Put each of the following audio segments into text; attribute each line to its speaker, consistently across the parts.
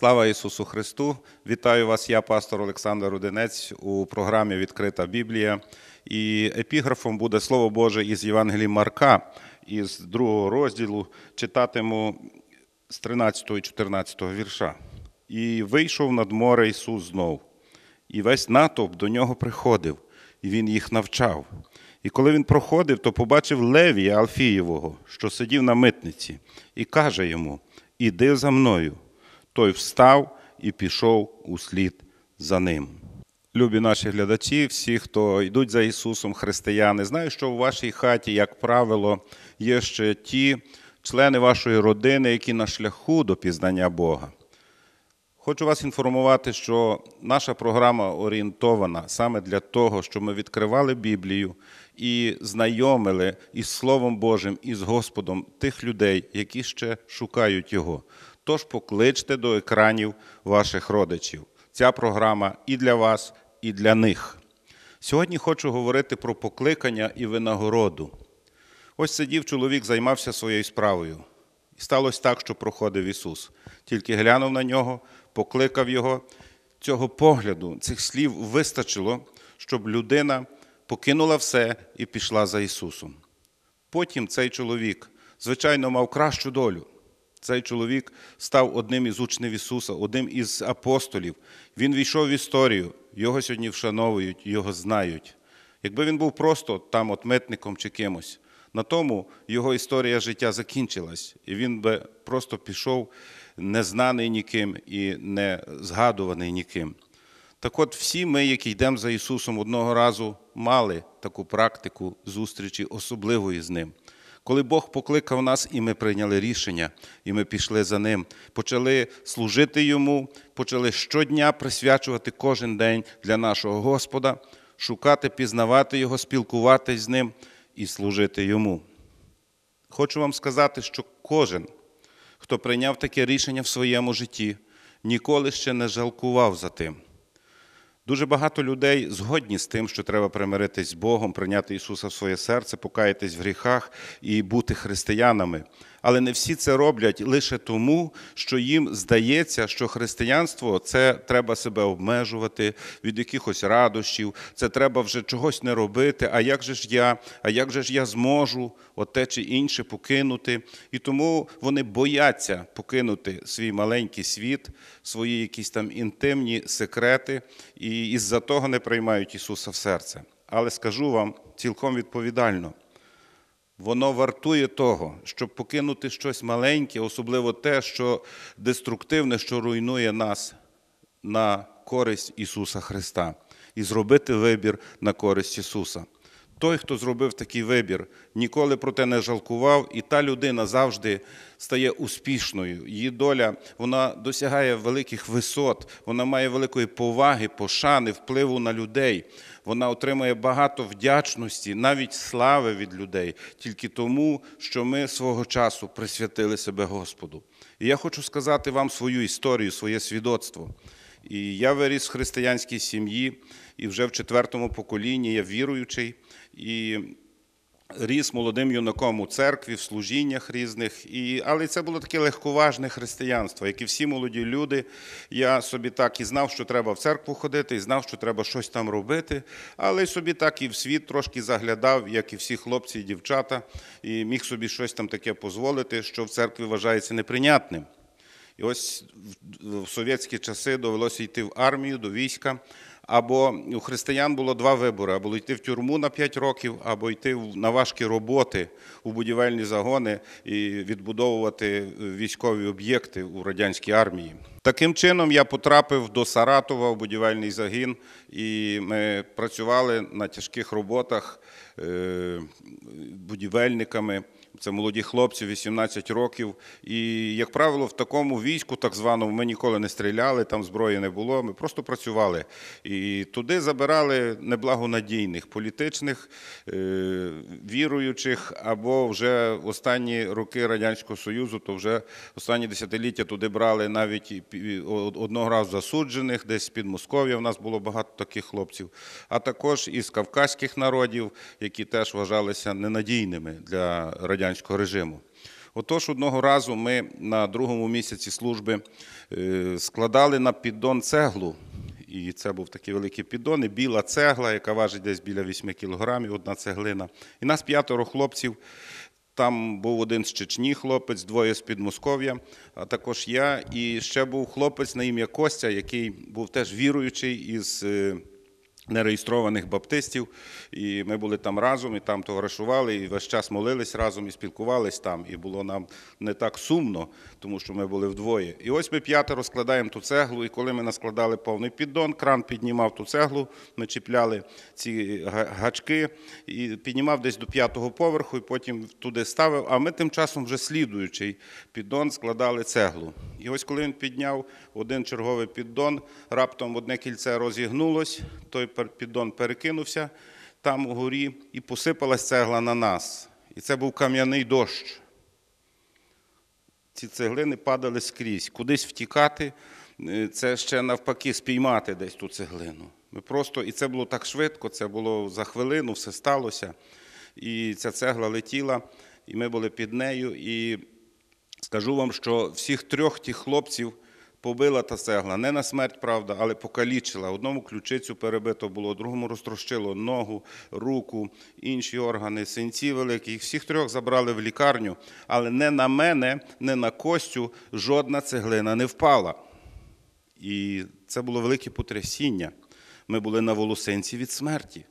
Speaker 1: Слава Ісусу Христу! Вітаю вас, я пастор Олександр Рудинець у програмі Відкрита Біблія. І епіграфом буде Слово Боже із Євангелії Марка, із другого розділу. Читатиму з 13 і 14 вірша. І вийшов над море Ісус знов, і весь натовп до нього приходив, і Він їх навчав. І коли він проходив, то побачив Левія Алфієвого, що сидів на митниці, і каже йому: Іди за мною. Той встав і пішов услід за ним. Любі наші глядачі, всі, хто йдуть за Ісусом, християни, знаю, що у вашій хаті, як правило, є ще ті члени вашої родини, які на шляху до пізнання Бога. Хочу вас інформувати, що наша програма орієнтована саме для того, щоб ми відкривали Біблію і знайомили із Словом Божим і з Господом тих людей, які ще шукають Його. Тож покличте до екранів ваших родичів. Ця програма і для вас, і для них. Сьогодні хочу говорити про покликання і винагороду. Ось сидів чоловік, займався своєю справою. І сталося так, що проходив Ісус. Тільки глянув на нього, покликав його. Цього погляду, цих слів вистачило, щоб людина покинула все і пішла за Ісусом. Потім цей чоловік, звичайно, мав кращу долю. Цей чоловік став одним із учнів Ісуса, одним із апостолів. Він війшов в історію, його сьогодні вшановують, його знають. Якби він був просто там от митником чи кимось, на тому його історія життя закінчилась, і він би просто пішов незнаний ніким і не згадуваний ніким. Так от всі ми, які йдемо за Ісусом, одного разу мали таку практику зустрічі особливої з Ним. Коли Бог покликав нас, і ми прийняли рішення, і ми пішли за Ним, почали служити Йому, почали щодня присвячувати кожен день для нашого Господа, шукати, пізнавати Його, спілкуватись з Ним і служити Йому. Хочу вам сказати, що кожен, хто прийняв таке рішення в своєму житті, ніколи ще не жалкував за тим. Дуже багато людей згодні з тим, що треба примиритись з Богом, прийняти Ісуса в своє серце, покаятись в гріхах і бути християнами. Але не всі це роблять лише тому, що їм здається, що християнство це треба себе обмежувати від якихось радощів, це треба вже чогось не робити. А як же ж я, а як же ж я зможу оте чи інше покинути? І тому вони бояться покинути свій маленький світ, свої якісь там інтимні секрети, і із-за того не приймають Ісуса в серце. Але скажу вам цілком відповідально. Воно вартує того, щоб покинути щось маленьке, особливо те, що деструктивне, що руйнує нас на користь Ісуса Христа, і зробити вибір на користь Ісуса. Той, хто зробив такий вибір, ніколи про те не жалкував, і та людина завжди стає успішною. Її доля вона досягає великих висот, вона має великої поваги, пошани, впливу на людей. Вона отримує багато вдячності, навіть слави від людей, тільки тому, що ми свого часу присвятили себе Господу. І я хочу сказати вам свою історію, своє свідоцтво. І я виріс в християнській сім'ї, і вже в четвертому поколінні я віруючий. І ріс молодим юнаком у церкві, в служіннях різних. І, Але це було таке легковажне християнство, як і всі молоді люди. Я собі так і знав, що треба в церкву ходити, і знав, що треба щось там робити. Але собі так і в світ трошки заглядав, як і всі хлопці і дівчата, і міг собі щось там таке дозволити, що в церкві вважається неприйнятним. І ось в совєтські часи довелося йти в армію, до війська. Або у християн було два вибори: або йти в тюрму на 5 років, або йти на важкі роботи у будівельні загони і відбудовувати військові об'єкти у радянській армії. Таким чином я потрапив до Саратова в будівельний загін, і ми працювали на тяжких роботах будівельниками. Це молоді хлопці, 18 років. І, як правило, в такому війську, так званому, ми ніколи не стріляли, там зброї не було. Ми просто працювали. І туди забирали неблагонадійних політичних, віруючих, або вже в останні роки Радянського Союзу, то вже останні десятиліття туди брали навіть одного разу засуджених, десь з-під Москов'я в нас було багато таких хлопців, а також із кавказьких народів, які теж вважалися ненадійними для радянського режиму. Отож, одного разу ми на другому місяці служби е, складали на піддон цеглу. І це був такий великий піддон, і біла цегла, яка важить десь біля 8 кілограмів, одна цеглина. І нас п'ятеро хлопців. Там був один з Чечні хлопець, двоє з Підмосков'я, а також я. І ще був хлопець на ім'я Костя, який був теж віруючий із е, нереєстрованих баптистів. І ми були там разом, і там товаришували, і весь час молились разом і спілкувались там. І було нам не так сумно, тому що ми були вдвоє. І ось ми п'ятеро складаємо ту цеглу, і коли ми наскладали повний піддон, кран піднімав ту цеглу, ми чіпляли ці гачки і піднімав десь до п'ятого поверху, і потім туди ставив. А ми тим часом вже слідуючий піддон складали цеглу. І ось коли він підняв один черговий піддон, раптом одне кільце розігнулось, той піддон перекинувся там угорі, і посипалась цегла на нас. І це був кам'яний дощ. Ці цеглини падали скрізь. Кудись втікати, е, це ще навпаки спіймати десь ту цеглину. Ми просто, і це було так швидко, це було за хвилину, все сталося. І ця цегла летіла, і ми були під нею. І скажу вам, що всіх трьох тих хлопців побила та цегла. Не на смерть, правда, але покалічила. Одному ключицю перебито було, другому розтрощило ногу, руку, інші органи, синці великі. Їх всіх трьох забрали в лікарню, але не на мене, не на Костю жодна цеглина не впала. І це було велике потрясіння. Ми були на волосинці від смерті.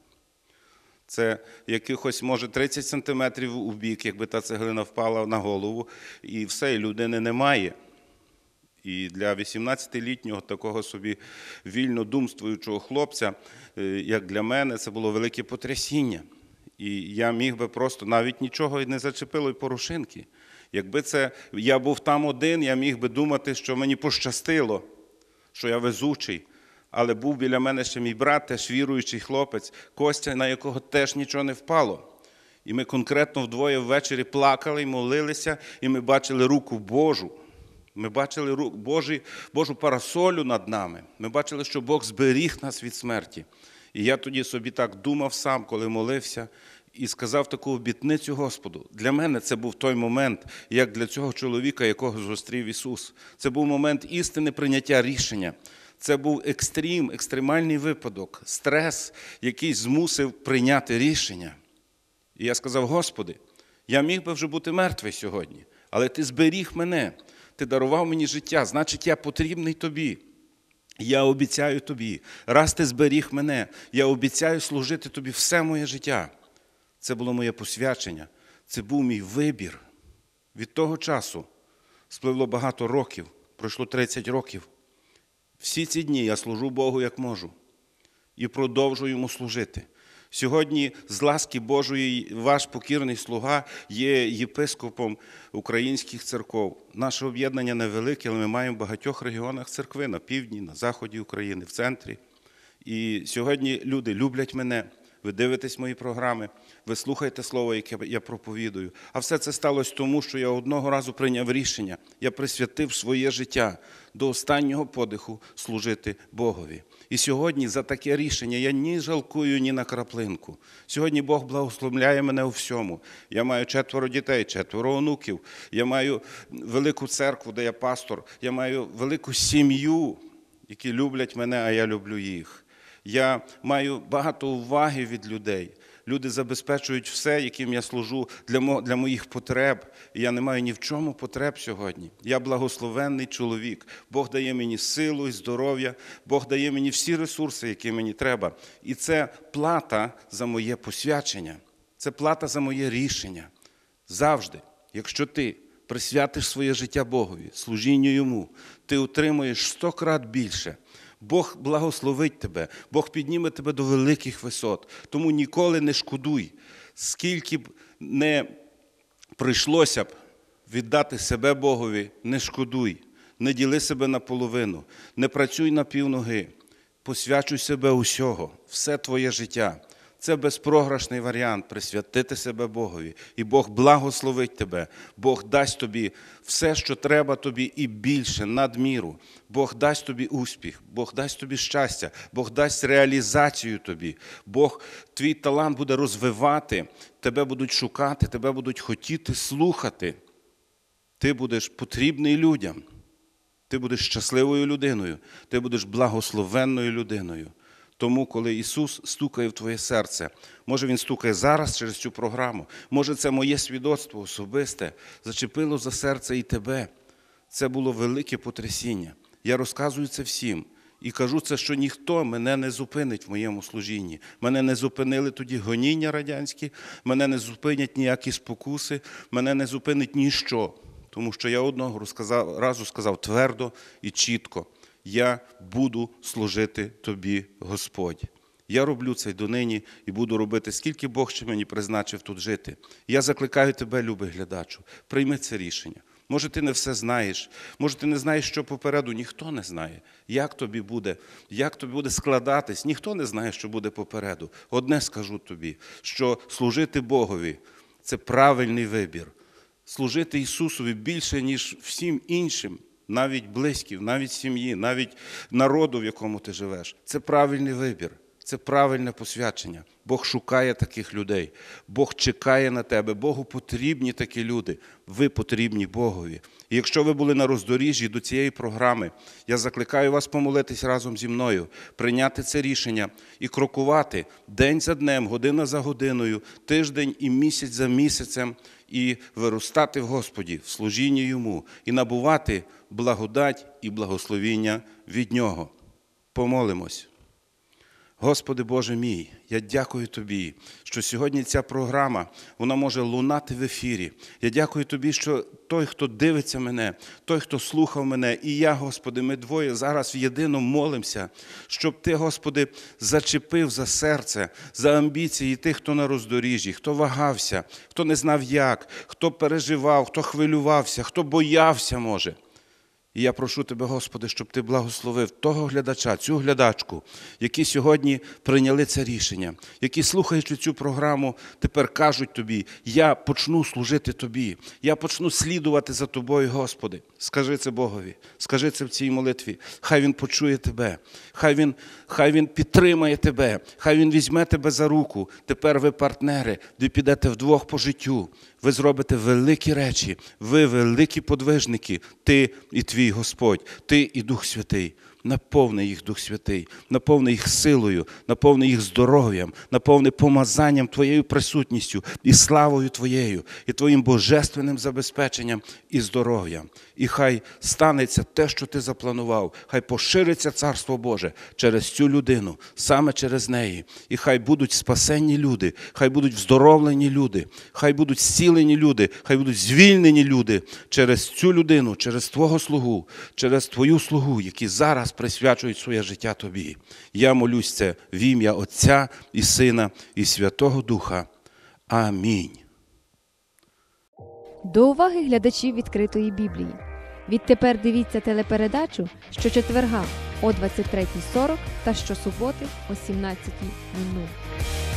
Speaker 1: Це якихось, може, 30 сантиметрів у бік, якби та цеглина впала на голову, і все, і людини немає. І для 18-літнього такого собі вільно думствуючого хлопця, е, як для мене, це було велике потрясіння. І я міг би просто навіть нічого не зачепило й порошинки. Якби це я був там один, я міг би думати, що мені пощастило, що я везучий. Але був біля мене ще мій брат, теж віруючий хлопець, Костя, на якого теж нічого не впало. І ми конкретно вдвоє ввечері плакали і молилися, і ми бачили руку Божу. Ми бачили Божі, Божу парасолю над нами. Ми бачили, що Бог зберіг нас від смерті. І я тоді собі так думав сам, коли молився, і сказав таку обітницю Господу. Для мене це був той момент, як для цього чоловіка, якого зустрів Ісус. Це був момент істини прийняття рішення. Це був екстрім, екстремальний випадок, стрес, який змусив прийняти рішення. І я сказав: Господи, я міг би вже бути мертвий сьогодні, але Ти зберіг мене, Ти дарував мені життя, значить, я потрібний тобі. Я обіцяю тобі, раз ти зберіг мене, я обіцяю служити тобі все моє життя. Це було моє посвячення, це був мій вибір. Від того часу спливло багато років, пройшло 30 років. Всі ці дні я служу Богу як можу і продовжую йому служити. Сьогодні, з ласки Божої, ваш покірний слуга є єпископом українських церков. Наше об'єднання невелике, але ми маємо в багатьох регіонах церкви на півдні, на заході України, в центрі. І сьогодні люди люблять мене. Ви дивитесь мої програми, ви слухаєте слово, яке я проповідую. А все це сталося тому, що я одного разу прийняв рішення. Я присвятив своє життя до останнього подиху служити Богові. І сьогодні за таке рішення я ні жалкую, ні на краплинку. Сьогодні Бог благословляє мене у всьому. Я маю четверо дітей, четверо онуків. Я маю велику церкву, де я пастор. Я маю велику сім'ю, які люблять мене, а я люблю їх. Я маю багато уваги від людей. Люди забезпечують все, яким я служу для мо- для моїх потреб. І я не маю ні в чому потреб сьогодні. Я благословенний чоловік. Бог дає мені силу і здоров'я, Бог дає мені всі ресурси, які мені треба. І це плата за моє посвячення, це плата за моє рішення. Завжди, якщо ти присвятиш своє життя Богові, служінню йому, ти отримуєш сто крат більше. Бог благословить тебе, Бог підніме тебе до великих висот. Тому ніколи не шкодуй, скільки б не прийшлося б віддати себе Богові, не шкодуй, не діли себе наполовину, не працюй на півноги, посвячуй себе усього, все твоє життя. Це безпрограшний варіант присвятити себе Богові. І Бог благословить тебе. Бог дасть тобі все, що треба тобі, і більше, надміру. Бог дасть тобі успіх, Бог дасть тобі щастя, Бог дасть реалізацію тобі. Бог твій талант буде розвивати, тебе будуть шукати, тебе будуть хотіти слухати. Ти будеш потрібний людям. Ти будеш щасливою людиною, ти будеш благословенною людиною. Тому, коли Ісус стукає в твоє серце, може Він стукає зараз через цю програму, може, це моє свідоцтво особисте, зачепило за серце і тебе. Це було велике потрясіння. Я розказую це всім. І кажу це, що ніхто мене не зупинить в моєму служінні. Мене не зупинили тоді гоніння радянські, мене не зупинять ніякі спокуси, мене не зупинить ніщо. Тому що я одного розказав, разу сказав твердо і чітко: я буду служити тобі, Господь. Я роблю це донині і буду робити, скільки Бог ще мені призначив тут жити. Я закликаю тебе, любий глядачу, прийми це рішення. Може, ти не все знаєш, може, ти не знаєш, що попереду, ніхто не знає, як тобі буде, як тобі буде складатись, ніхто не знає, що буде попереду. Одне скажу тобі, що служити Богові це правильний вибір. Служити Ісусові більше, ніж всім іншим, навіть близьків, навіть сім'ї, навіть народу, в якому ти живеш. Це правильний вибір. Це правильне посвячення. Бог шукає таких людей, Бог чекає на тебе, Богу потрібні такі люди. Ви потрібні Богові. І якщо ви були на роздоріжжі до цієї програми, я закликаю вас помолитись разом зі мною, прийняти це рішення і крокувати день за днем, година за годиною, тиждень і місяць за місяцем, і виростати в Господі, в служінні Йому, і набувати благодать і благословіння від Нього. Помолимось. Господи Боже мій, я дякую Тобі, що сьогодні ця програма вона може лунати в ефірі. Я дякую Тобі, що той, хто дивиться мене, той, хто слухав мене, і я, Господи, ми двоє зараз в єдино молимося, щоб Ти, Господи, зачепив за серце, за амбіції тих, хто на роздоріжжі, хто вагався, хто не знав як, хто переживав, хто хвилювався, хто боявся може. І я прошу тебе, Господи, щоб ти благословив того глядача, цю глядачку, які сьогодні прийняли це рішення, які, слухаючи цю програму, тепер кажуть тобі: я почну служити тобі, я почну слідувати за тобою, Господи. Скажи це Богові, скажи це в цій молитві. Хай Він почує тебе, хай Він, хай він підтримає тебе, хай Він візьме тебе за руку. Тепер ви партнери, ви підете вдвох по життю. Ви зробите великі речі, ви великі подвижники, ти і твій Господь, ти і Дух Святий. Наповни їх Дух Святий, наповни їх силою, наповни їх здоров'ям, наповни помазанням Твоєю присутністю і славою Твоєю, і Твоїм божественним забезпеченням і здоров'ям. І хай станеться те, що ти запланував, хай пошириться Царство Боже через цю людину, саме через неї. І хай будуть спасенні люди, хай будуть вздоровлені люди, хай будуть зцілені люди, хай будуть звільнені люди через цю людину, через Твого слугу, через Твою слугу, які зараз присвячують своє життя Тобі. Я молюсь це в ім'я Отця і Сина, і Святого Духа. Амінь.
Speaker 2: До уваги глядачів відкритої Біблії. Відтепер дивіться телепередачу щочетверга о 23.40 та щосуботи о 17.00.